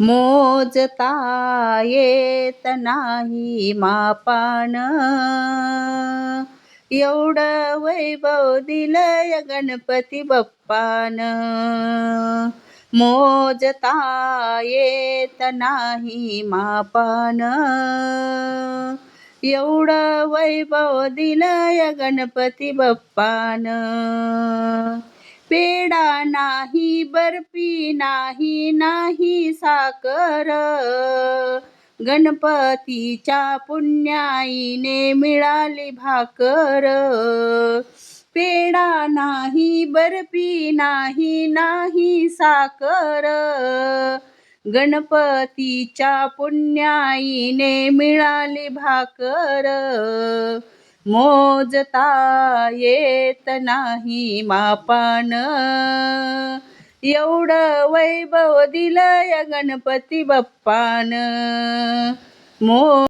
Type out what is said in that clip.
मोजता येत नाही मापान. एवढं वैभव दिलंय गणपती बाप्पान. मोजता येत नाही मापान. एवढं वैभव दिलंय गणपती बाप्पान. पेडा नाही बर्फी नाही नाही साकर गणपतीच्या पुण्याईने मिळाली भाकर. पेडा नाही बर्फी नाही नाही साकर गणपतीच्या पुण्याईने मिळाली भाकर. मोजता येत नाही मापान. एवढं वैभव दिलंय गणपती बाप्पान. मो